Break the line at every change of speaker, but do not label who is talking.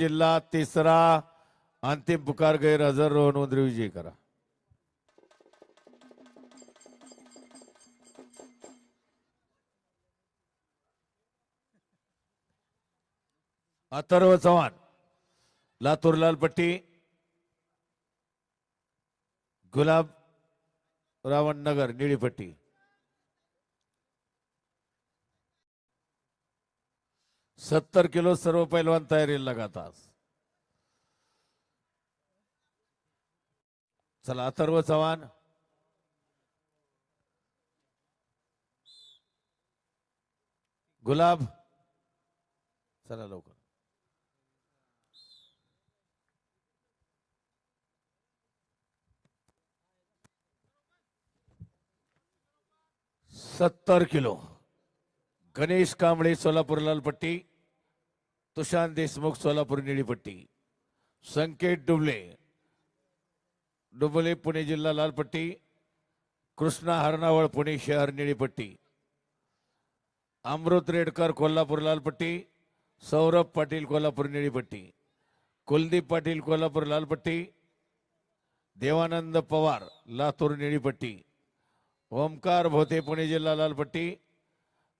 जिल्हा तिसरा अंतिम पुकार गैरहजर रोहन उंद्रे विजय करा. अथर्व चव्हाण लातूर लालपट्टी गुलाब रावण नगर निळीपट्टी सत्तर किलो सर्व पैलवान तयारीला लगातार चला अथर्व चव्हाण. गुलाब. चला लवकर. सत्तर किलो. गणेश कांबळे सोलापूर लालपट्टी. तुषार देशमुख सोलापूर निळीपट्टी. संकेत डुबले. डुबले पुणे जिल्हा लालपट्टी. कृष्णा हरणावळ पुणे शहर निळीपट्टी. अमृत रेडकर कोल्हापूर लालपट्टी. सौरभ पाटील कोल्हापूर निळीपट्टी. कुलदीप पाटील कोल्हापूर लालपट्टी. देवानंद पवार लातूर निळीपट्टी. ओमकार भोते पुणे जिल्हा लालपट्टी.